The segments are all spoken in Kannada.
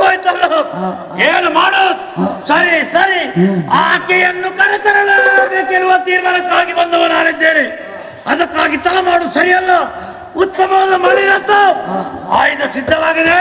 ಹೋಯ್ತಲ್ಲ? ಏನು ಮಾಡು? ಸರಿ ಸರಿ. ಆಕೆಯನ್ನು ಕರೆತರಲಾಗಬೇಕಿರುವ ತೀರ್ಮಾನಕ್ಕಾಗಿ ಬಂದವ ನಾನಿದ್ದೇನೆ ಅದಕ್ಕಾಗಿ ತಲೆಮಾಡು ಸರಿಯಲ್ಲ? ಉತ್ತಮವಾದ ಮಳೆಯಂತ ಆಯುಧ ಸಿದ್ಧವಾಗಿದೆ.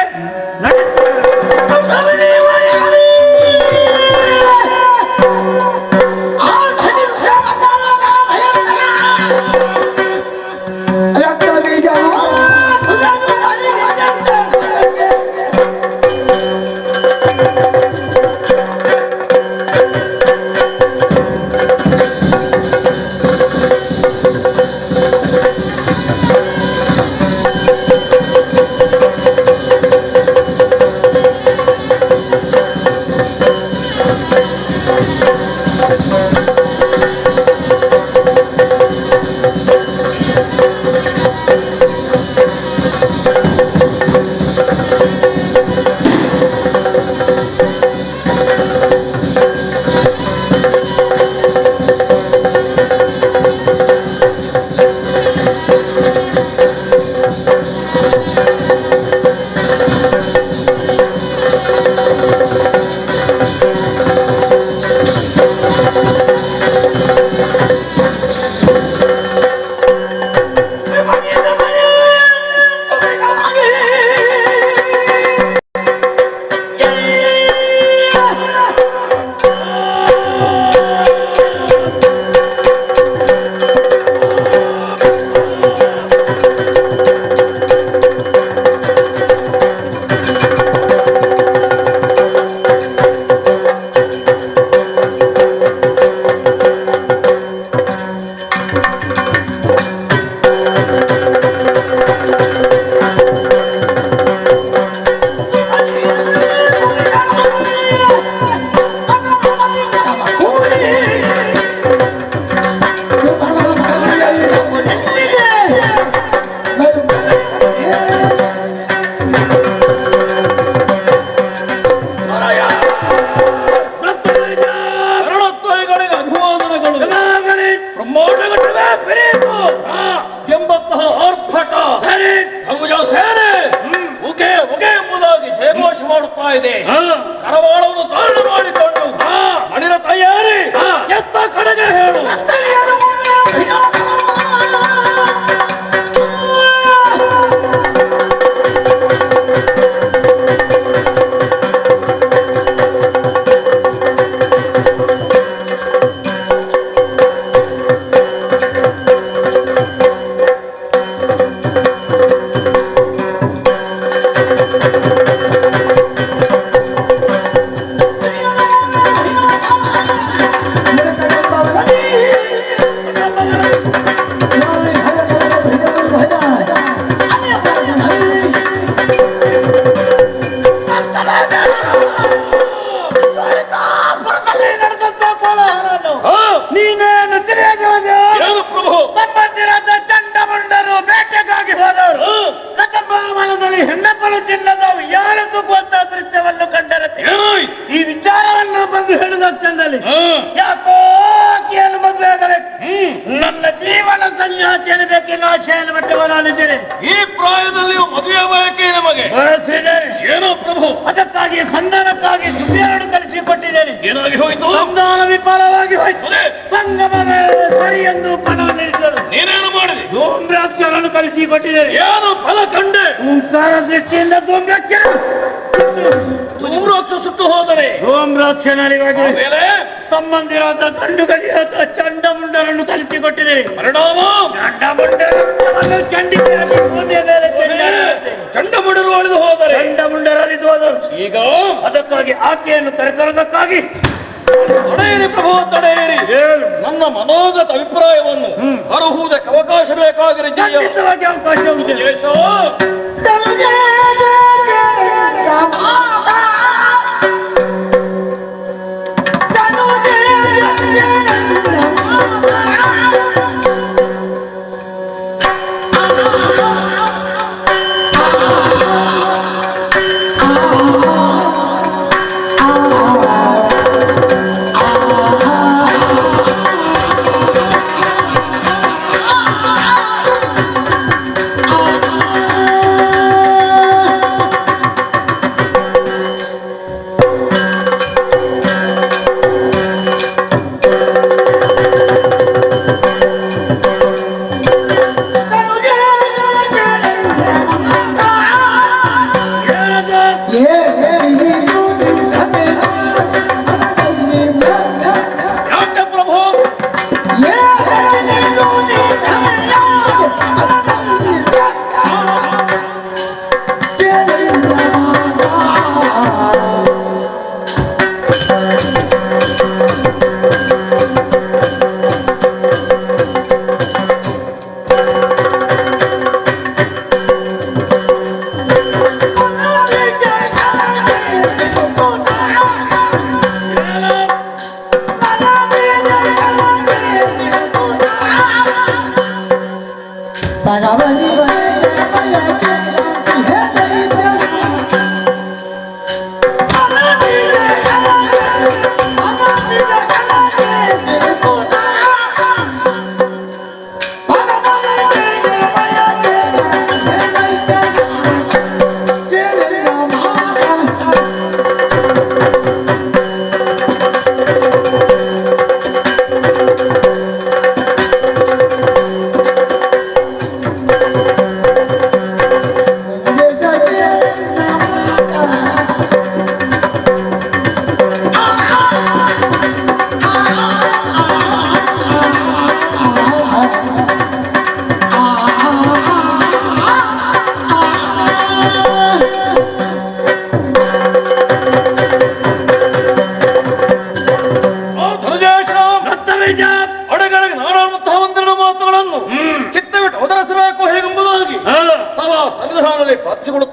ಏನು ಪ್ರಭು? ತಮ್ಮಂದಿರಾದ ಚಂಡಮುಂಡರು ಬೇಟೆಗಾಗಿ ಹೋದವರು. ಹ? ಕಥಾಭವನದಲ್ಲಿ ಹೆಣ್ಣಪ್ಪಳು ತಿನ್ನದ ಯಾರು ತೂಗುವಂತ ದೃಶ್ಯವನ್ನು ಕಂಡರತೆ ಈ ವಿಚಾರವನ್ನು ಬಂದು ಹೇಳಿದ ಚಂದಲ್ಲಿ? ಯಾಕೋ ಆಕೆಯನ್ನು ಮದುವೆ ಆಗಬೇಕು ನನ್ನ ಜೀವನ ಸನ್ಯಾಸಿಯನ್ನು ಬೇಕೆಂದು ಆಶೆಯನ್ನು ನಾನಿದ್ದೇನೆ ಈ ಪ್ರಾಯದಲ್ಲಿ ಮದುವೆ ಬಯಕೆ ನಮಗೆ. ಏನೋ ಪ್ರಭು? ಅದಕ್ಕಾಗಿ ಸಂಧಾನಕ್ಕಾಗಿ ಕಲಿಸಿ ಕಲಿಸಿಕೊಟ್ಟಿದ್ದೇನೆ ಏನಾಗಿ ಹೋಯಿತು? ಸಂಧಾನ ವಿಫಲವಾಗಿ ಹೋಯ್ತು. ಸಂಗಮವೇ ಸರಿ ಎಂದು ಪಣ ನಿಲ್ಲಿಸಲು ನೀನೇನು ಮಾಡಿದೆ? ಧೂಮ್ರಾಕ್ಷರನ್ನು ಕಲಿಸಿಕೊಟ್ಟಿದ್ದೇನೆ ಏನು ಫಲ ಕಂಡೆ? ಓಂಕಾರ ದೃಷ್ಟಿಯಿಂದ ಧೂಮ್ರಾಕ್ಷ ಧೂಮ್ರಾಕ್ಷ ಸುಟ್ಟು ಹೋದರೆ ಧೂಮ್ರಾಕ್ಷರನಿಗಾಗಿ ಮೇಲೆ ತಮ್ಮಂದಿರಾದ ಗಂಡು ಗಡಿಯಾದ ಚಂಡಮುಂಡರನ್ನು ಕಲಿಸಿಕೊಟ್ಟಿದ್ದೇನೆ ಪರಿಣಾಮ ಚಂಡಮುಂಡರನ್ನು ಚಂಡಿಕೆಯಾಗಿ ಭೂಮಿಯ ಮೇಲೆ ಚಂಡಮುಂಡರು ಅಳಿದು ಹೋದರೆ? ಚಂಡಮುಂಡರಲ್ಲಿ ಹೋದರು ಈಗ? ಅದಕ್ಕಾಗಿ ಆಕೆಯನ್ನು ಕರೆತರುವುದಕ್ಕಾಗಿ ತಡೆಯಿರಿ ಪ್ರಭು ತೊಡೆಯಿರಿ ನನ್ನ ಮನೋಗತ ಅಭಿಪ್ರಾಯವನ್ನು ಹೊರಹುವುದಕ್ಕೆ ಅವಕಾಶ ಬೇಕಾಗಿರಿ ಜಯ. ಖಂಡಿತವಾಗಿ ಅವಕಾಶ ಉಂಟು. ದೇಶ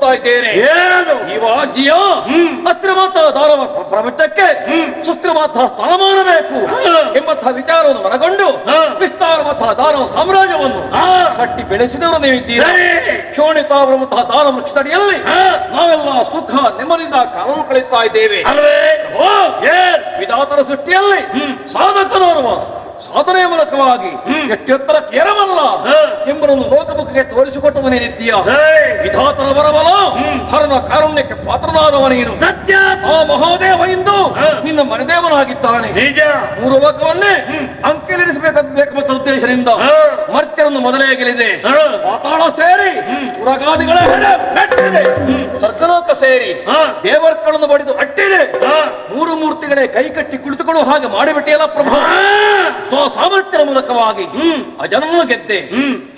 ಪ್ರಾರ್ಥಿಸಿಕೊಳ್ಳುತ್ತಾ ಇದ್ದೇನೆ ಏನದು? ಈ ವಾಜ್ಯ ಅಸ್ತ್ರ ಮಾತ್ರ ದಾರವ ಪ್ರಪಂಚಕ್ಕೆ ಸುಸ್ತ್ರಮಾತ ಸ್ಥಾನಮಾನ ಬೇಕು. ಎಂಬಂತಹ ವಿಚಾರವನ್ನು ಮನಗೊಂಡು ವಿಸ್ತಾರವಂತಹ ದಾನವ ಸಾಮ್ರಾಜ್ಯವನ್ನು ಕಟ್ಟಿ ಬೆಳೆಸಿದವರು ನೀವಿದ್ದೀರಿ. ಶೋಣಿತಾವರಂತಹ ದಾನ ವೃಕ್ಷದಡಿಯಲ್ಲಿ ನಾವೆಲ್ಲ ಸುಖ ನೆಮ್ಮದಿಯಿಂದ ಕಾಲವನ್ನು ಕಳೆಯುತ್ತಾ ಇದ್ದೇವೆ. ವಿಧಾತರ ಸೃಷ್ಟಿಯಲ್ಲಿ ಸಾಧಕನೋರ್ವ ಸಾಧನೆಯ ಮೂಲಕವಾಗಿ ಎಷ್ಟು ಕೇರವಲ್ಲ ಎಂಬುದನ್ನು ಲೋಕಮುಖಕ್ಕೆ ತೋರಿಸಿಕೊಟ್ಟವನೇನಿದ್ದೀಯ ವಿಧಾತನ ಬರಬಲ ಹರನ ಕಾರುಣ್ಯಕ್ಕೆ ಪಾತ್ರನಾದವ ನೀನು ಸತ್ಯ. ಆ ಮಹಾದೇವ ಇಂದು ನಿನ್ನ ಮನೆದೇವನಾಗಿದ್ದಾನೆ. ನಿಜ. ಮೂರು ಲೋಕವನ್ನೇ ಅಂಕೆಲಿರಿಸಬೇಕಂತ ಬೇಕೆಂಬ ಉದ್ದೇಶದಿಂದ ಮರ್ತ್ಯರನ್ನು ಮೊದಲೇ ಗೆಲಿದೆ ಪಾತಾಳ ಸೇರಿ ಉರಗಾದಿಗಳ ಮೆಟ್ಟಿದೆ ಸರ್ಕಲೋಕ ಸೇರಿ ದೇವರ್ಗಳನ್ನು ಬಡಿದು ಅಟ್ಟಿದೆ. ಮೂರು ಮೂರ್ತಿಗಳೇ ಕೈ ಕಟ್ಟಿ ಕುಳಿತುಕೊಳ್ಳುವ ಹಾಗೆ ಮಾಡಿಬಿಟ್ಟಿಯಲ್ಲ ಪ್ರಭು? ಸ್ವ ಸಾಮರ್ಥ್ಯದ ಮೂಲಕವಾಗಿ ಅಜನನ್ನು ಗೆದ್ದೆ.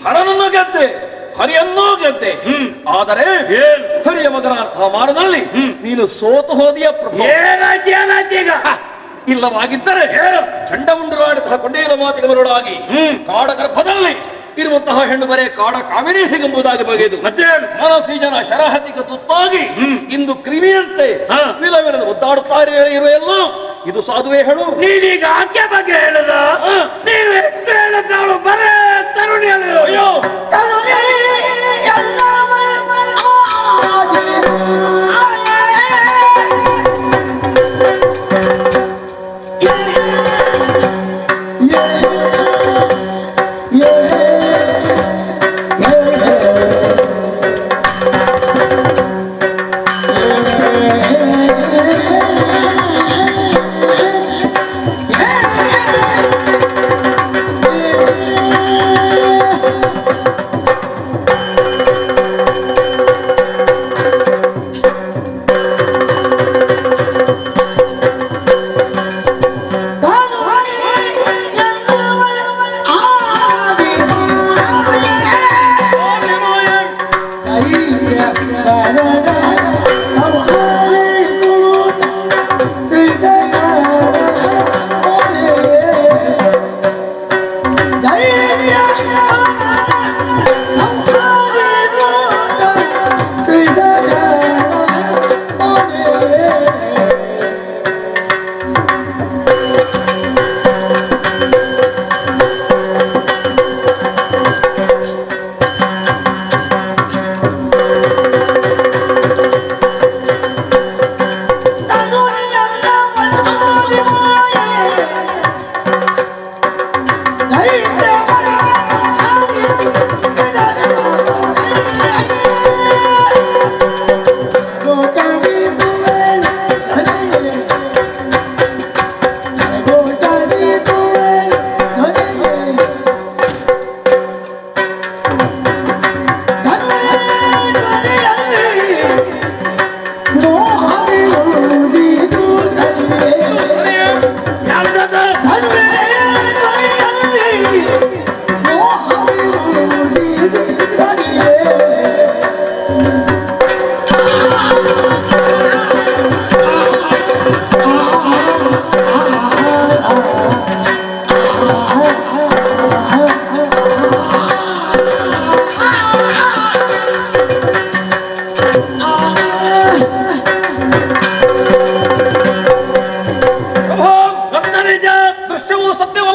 ಹರನನ್ನು ಗೆದ್ದೆ. ಹರಿಯನ್ನೂ ಗೆದ್ದೆ. ಆದರೆ ಹರಿಯ ಮಗನಾರ್ಥ ಮಾಡಿದಲ್ಲಿ ನೀನು ಸೋತು ಹೋದಿಯ ಪ್ರಭು. ಇಲ್ಲವಾಗಿದ್ದರೆ ಚಂಡಮುಂಡರಾಡಿದ ಕೊಂಡೇರ ಮಾತಿಗೆ ಮರುಳಾಗಿ ಕಾಡ ಗರ್ಭದಲ್ಲಿ ಇರುವಂತಹ ಹೆಣ್ಣು ಬರೇ ಕಾಡ ಕಾಮಿನೇಹಿಗೆಂಬುದಾಗಿ ಬಗೆದು ಮತ್ತೆ ಮನಸ್ಸಿ ಜನ ಶರಹತಿಗೆ ತುತ್ತಾಗಿ ಇಂದು ಕ್ರಿಮಿಯಂತೆ ವಿಲವಿರದ ಒದ್ದಾಡುತ್ತಾರೆ ಇರುವ ಎಲ್ಲ ಇದು ಸಾಧುವೆ ಹೇಳು. ನೀನೀಗ ಆಕೆ ಬಗ್ಗೆ ಹೇಳದ? ನೀನು ಹೆಚ್ಚು ಹೇಳದ್ದಾಳು? ಬರೇ ಅಯ್ಯೋ. ತರುಣಿ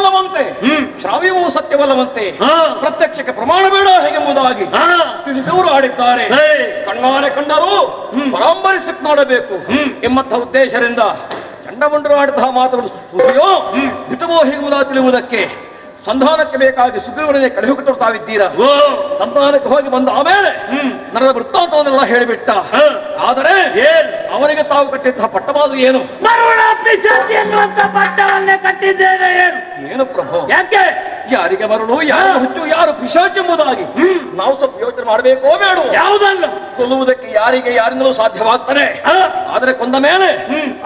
ಎಷ್ಟು ಶ್ರಾವ್ಯವೂ ಸತ್ಯವಲ್ಲವಂತೆ. ಹಾ. ಪ್ರತ್ಯಕ್ಷಕ್ಕೆ ಪ್ರಮಾಣ ಬೇಡ ಹೇಗೆಂಬುದಾಗಿ ಹಾ. ತಿಳಿದವರು ಆಡಿದ್ದಾರೆ. ಕಣ್ಣಾರೆ ಕಂಡರೂ ಪರಾಂಬರಿಸಿ ನೋಡಬೇಕು. ಎಂಬಂತಹ ಉದ್ದೇಶದಿಂದ ಚಂಡಮಂಡರು ಆಡಿದ ಮಾತುಗಳು ಸುಸಿಯೋ ಹೇಗೋದಾ ತಿಳಿಯುವುದಕ್ಕೆ? ಸಂಧಾನಕ್ಕೆ ಬೇಕಾಗಿ ಸುಗ್ರೀವನೇ ಕಳುಹಿಕೊಟ್ಟು ತಾವಿದ್ದೀರಾ ಸಂಧಾನಕ್ಕೆ ಹೋಗಿ ಬಂದ ಆಮೇಲೆ ನನ್ನ ವೃತ್ತಾಂತವನ್ನೆಲ್ಲ ಹೇಳಿಬಿಟ್ಟ. ಆದರೆ ಏನ್? ಅವನಿಗೆ ತಾವು ಕಟ್ಟಿದ್ದ ಪಟ್ಟವಾದು ಏನು? ಎನ್ನುವಂತ ಪಟ್ಟವನ್ನೇ ಕಟ್ಟಿದ್ದೇನೆ ಏನು? ಏನು ಪ್ರಭು? ಯಾಕೆ? ಯಾರಿಗೆ ಮರಳು ಯಾರು ಹುಚ್ಚು ಯಾರು ಪಿಶಾಚ ಎಂಬುದಾಗಿ? ನಾವು ಸ್ವಲ್ಪ ಯೋಚನೆ ಮಾಡಬೇಕೋ ಬೇಡ. ಯಾವುದಲ್ಲ ಕೊಲ್ಲುವುದಕ್ಕೆ ಯಾರಿಗೆ ಯಾರಿಂದಲೂ ಸಾಧ್ಯವಾಗ್ತಾನೆ. ಆದರೆ ಕೊಂದ ಮೇಲೆ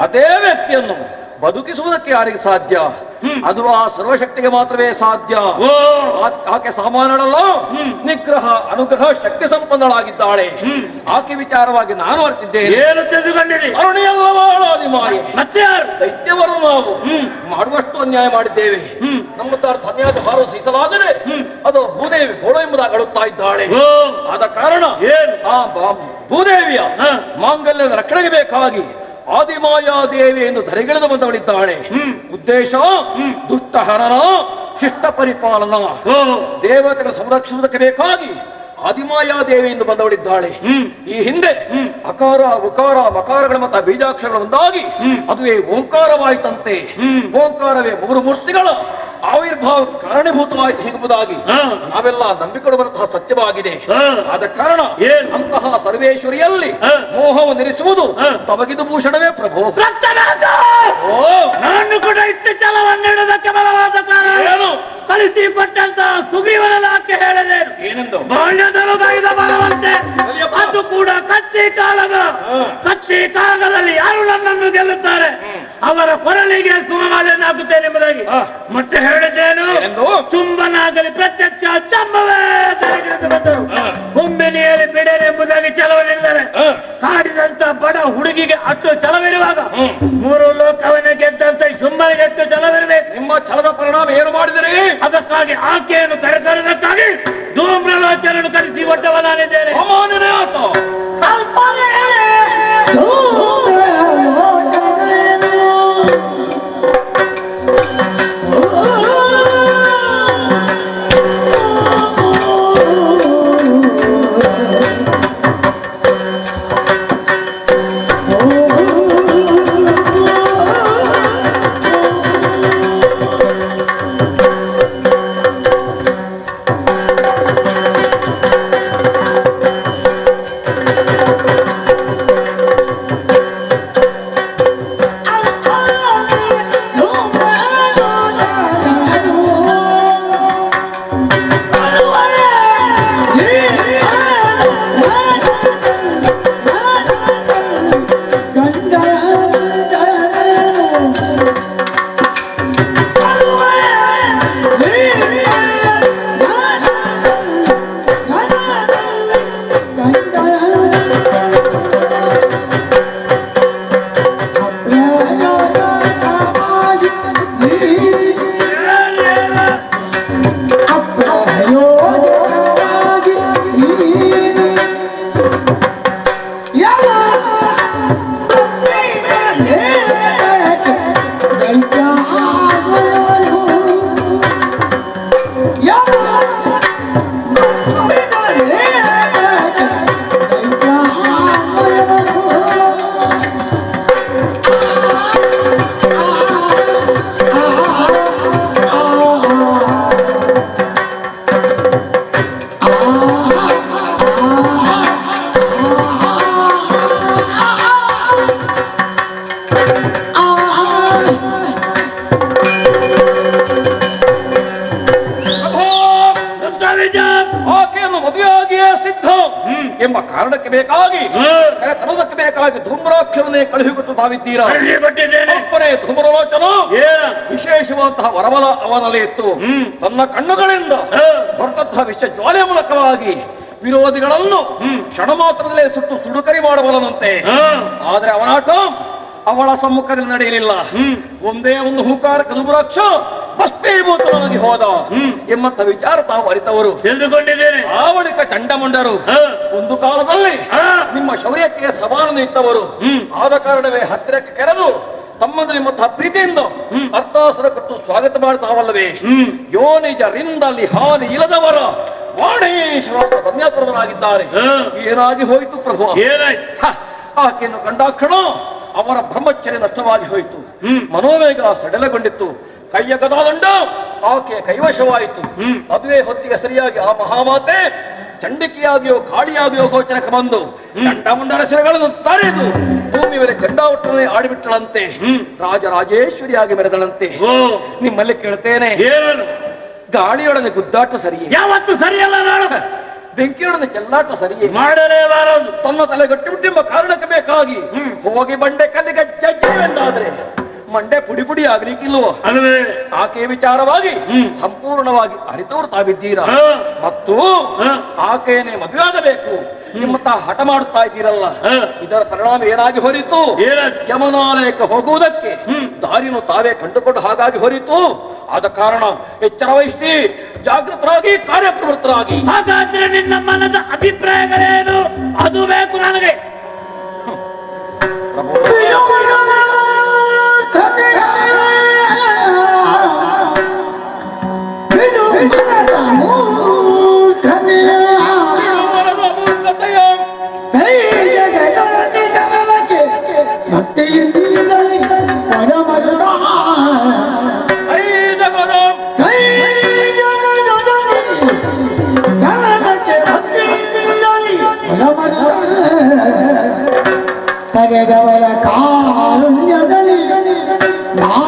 ಅದೇ ವ್ಯಕ್ತಿಯನ್ನು ಬದುಕಿಸುವುದಕ್ಕೆ ಯಾರಿಗೆ ಸಾಧ್ಯ? ಅದು ಆ ಸರ್ವಶಕ್ತಿಗೆ ಮಾತ್ರವೇ ಸಾಧ್ಯ. ಆಕೆ ಸಾಮಾನ್ಯಳಲ್ಲ? ನಿಗ್ರಹ ಅನುಗ್ರಹ ಶಕ್ತಿ ಸಂಪನ್ನಳಾಗಿದ್ದಾಳೆ. ಆಕೆ ವಿಚಾರವಾಗಿ ನಾನು ಅರ್ತಿದ್ದೇನೆ. ಮತ್ತೆ ದೈತ್ಯವರು ನಾವು. ಮಾಡುವಷ್ಟು ಅನ್ಯಾಯ ಮಾಡಿದ್ದೇವೆ. ನಮ್ಮ ತರ ಧನ್ಯಾದ ಭಾರ ಸಹಿಸಲಾಗದೆ ಅದು ಭೂದೇವಿ ಗೋಳು ಎಂಬುದಾಗಿ ಅಳುತ್ತಾ ಇದ್ದಾಳೆ. ಆದ ಕಾರಣ ಏನು? ಆ ಭೂದೇವಿಯ. ಮಾಂಗಲ್ಯದ ರಕ್ಷಣೆಗೆ ಬೇಕಾಗಿ ಆದಿಮಾಯಾದೇವಿ ಎಂದು ಧರೆಗಿಳಿದು ಬಂದವಳಿದ್ದಾಳೆ. ಉದ್ದೇಶ ದುಷ್ಟ ಹರನ ಶಿಷ್ಟ ಪರಿಪಾಲನ. ದೇವತೆಗಳ ಸಂರಕ್ಷಣಕ್ಕೆ ಬೇಕಾಗಿ ಆದಿಮಾಯಾದೇವಿ ಎಂದು ಬಂದವಳಿದ್ದಾಳೆ. ಈ ಹಿಂದೆ ಅಕಾರ ಉಕಾರ ಮಕಾರಗಳ ಮತ್ತು ಬೀಜಾಕ್ಷರಗಳು ಒಂದಾಗಿ ಅದುವೇ ಓಂಕಾರವಾಯಿತಂತೆ. ಓಂಕಾರವೇ ಮೂರು ಮೂರ್ತಿಗಳ. ಆವಿರ್ಭಾವ ಕಾರಣೀಭೂತವಾಯಿತು ಎಂಬುದಾಗಿ ಹಾ. ನಾವೆಲ್ಲ ನಂಬಿಕೊಡುವಂತಹ ಬರುವಂತಹ ಸತ್ಯವಾಗಿದೆ ಹಾ. ಆದ ಕಾರಣ ಏನು? ಅಂತಹ ಸರ್ವೇಶ್ವರಿಯಲ್ಲಿ. ಮೋಹವು ನಿರಿಸುವುದು. ತಮಗಿದು ಭೂಷಣವೇ ಪ್ರಭು ರಕ್ತನಾಥ ಓ ನಾನು ಕೂಡ ಇಷ್ಟು ಛಲವನ್ನಿಡುವುದಕ್ಕೆ ಬಲವಾದ ಕಾರಣ ಕಲಿಸಿ ಕಳಿಸಿ ಕೊಟ್ಟಂತ ಸುಗ್ರೀವನ ಆಕೆ ಹೇಳಿದೇನು ಏನೆಂದು ಬಾಲ್ಯದೊಳಗೈದ ಬಲವಂತೆ. ಅದು ಕೂಡ ಕತ್ತಿ ಕಾಲದ. ಕತ್ತಿ ಕಾಲದಲ್ಲಿ ಯಾರು ನನ್ನನ್ನು ಗೆಲ್ಲುತ್ತಾರೆ ಅವರ ಕೊರಳಿಗೆ ಸುಮಮಾಲೆಯನ್ನಾಗುತ್ತೇನೆ ಎಂಬುದಾಗಿ ಅಷ್ಟು ಮೂರು ಲೋಕವನ್ನ ಗೆದ್ದಂತ ಸುಮ್ಮನೆ ಗೆದ್ದು ಎಷ್ಟು ಛಲವಿರಬೇಕು ನಿಮ್ಮ ಛಲದ ಪರಿಣಾಮ ಏನು ಮಾಡಿದಿರಿ ಅದಕ್ಕಾಗಿ ಆಕೆಯನ್ನು ಕರೆತರದಕ್ಕಾಗಿ ಧೂಮ್ರಲೋಚನನ್ನು ಕರೆಸಿ ಒಟ್ಟವ ಧೂಮ್ರಾಕ್ಷರನ್ನೇ ಕಳುಹಿಕೊಟ್ಟು ತಾವಿದ್ದೀರಾ ಅಪ್ಪನೇ ಧೂಮ್ರಲೋಚನ. ವಿಶೇಷವಾದಂತಹ ವರಬಲ ಅವನಲ್ಲಿ ಇತ್ತು. ತನ್ನ ಕಣ್ಣುಗಳಿಂದ ಹೊರಟಂತಹ ವಿಷ ಜ್ವಾಲೆ ಮೂಲಕವಾಗಿ ವಿರೋಧಿಗಳನ್ನು ಕ್ಷಣ ಮಾತ್ರದಲ್ಲೇ ಸುಟ್ಟು ಸುಡುಕರಿ ಮಾಡಬಲ್ಲನಂತೆ. ಆದ್ರೆ ಅವನಾಟ ಅವಳ ಸಮ್ಮುಖದಲ್ಲಿ ನಡೆಯಲಿಲ್ಲ. ಒಂದೇ ಒಂದು ಹೂಕಾರ ಕದುಬುರಾಕ್ಷ ಭಸ್ಮೀಭೂತನಾಗಿ ಹೋದ. ಎಂಬಂತ ವಿಚಾರ ತಾವು ಅರಿತವರು. ತಿಳಿದುಕೊಂಡಿದ್ದೇನೆ. ಆ ಬಳಿಕ ಚಂಡಮುಂಡರು ಒಂದು ಕಾಲದಲ್ಲಿ ನಿಮ್ಮ ಶೌರ್ಯಕ್ಕೆ ಸಮಾನ ನಿಂತವರು ಆದ ಕಾರಣವೇ ಹತ್ತಿರಕ್ಕೆ ಕೆರೆದು ತಮ್ಮದು ನಿಮ್ಮಂತಹ ಪ್ರೀತಿಯಿಂದ ಅರ್ಥಾಸುರ ಕೊಟ್ಟು ಸ್ವಾಗತ ಮಾಡ್ತಾವಲ್ಲವೇ ಹ್ಮ್. ಅಲ್ಲಿ ಹಾನಿ ಇಲ್ಲದವರ ವಾಣೇಶ್ವರ ಧನ್ಯಪ್ರಭರಾಗಿದ್ದಾರೆ. ಏನಾಗಿ ಹೋಯಿತು ಪ್ರಭು? ಏನಾಯ್ತು? ಆಕೆಯನ್ನು ಕಂಡಾಕ್ಷಣ ಅವರ ಬ್ರಹ್ಮಚರ್ಯ ನಷ್ಟವಾಗಿ ಹೋಯಿತು. ಮನೋವೇಗ ಸಡಲಗೊಂಡಿತ್ತು. ಕೈಯ ಗದಾದಂಡ ಆಕೆ ಕೈವಶವಾಯಿತು. ಹ್ಮ್. ಅದುವೇ ಹೊತ್ತಿಗೆ ಸರಿಯಾಗಿ ಆ ಮಹಾಮಾತೆ ಚಂಡಿಕೆಯಾಗಿಯೋ ಕಾಳಿಯಾಗಿಯೋ ಗೋಚರಕ್ಕೆ ಬಂದು ಚಂಡಮುಂಡರ ಶಿರಗಳನ್ನು ತರೆದು ಭೂಮಿ ಮೇಲೆ ಚಂಡಾವಟ್ಟನೆ ಆಡಿಬಿಟ್ಟಳಂತೆ. ರಾಜರಾಜೇಶ್ವರಿಯಾಗಿ ಮೆರೆದಳಂತೆ. ನಿಮ್ಮಲ್ಲಿ ಕೇಳ್ತೇನೆ ಗಾಳಿಯೊಡನೆ ಗುದ್ದಾಟ ಸರಿಯೇ? ಯಾವತ್ತು ಸರಿಯಲ್ಲ ನಾಳೆ. ಬೆಂಕಿಯೊಡನೆ ಚೆಲ್ಲಾಟ ಸರಿಯೇ? ಮಾಡಲೇಬಾರದು ತನ್ನ ತಲೆ ಗಟ್ಟಿಬಿಟ್ಟೆಂಬ ಕಾರಣಕ್ಕೆ ಬೇಕಾಗಿ ಹೋಗಿ ಬಂಡೆ ಕಲ್ಲಿಗೆ ಎಂದಾದ್ರೆ ಮಂಡೆ ಪುಡಿ ಪುಡಿ ಆಗ್ಲಿಕ್ಕಿಲ್ವೋ? ಅಲ್ಲವೇ ಆಕೆ ವಿಚಾರವಾಗಿ. ಸಂಪೂರ್ಣವಾಗಿ ಅರಿತವರು ತಾವಿದ್ದೀರಾ. ಮತ್ತು. ಆಕೆಯನ್ನೇ ಮದುವೆ ಆಗಬೇಕು. ನಿಮ್ಮಂತ ಹಠ ಮಾಡುತ್ತಾ ಇದ್ದೀರಲ್ಲ. ಇದರ ಪರಿಣಾಮ ಏನಾಗಿ ಹೊರಿತು? ಯಮನಾಲಯಕ್ಕೆ ಹೋಗುವುದಕ್ಕೆ? ದಾರಿನೂ ತಾವೇ ಕಂಡುಕೊಂಡು ಹಾಗಾಗಿ ಹೊರಿತು. ಆದ ಕಾರಣ ಎಚ್ಚರ ವಹಿಸಿ ಜಾಗೃತರಾಗಿ ಕಾರ್ಯಪ್ರವೃತ್ತರಾಗಿ. ಹಾಗಾದ್ರೆ ನಿನ್ನ ಮನದ ಅಭಿಪ್ರಾಯಗಳೇನು? ಅದು ಬೇಕು ನನಗೆ. ತಗೆದವರ ಕಾರುಣ್ಯದಲ್ಲಿ ರಾತ್ರಿಯಲ್ಲಿ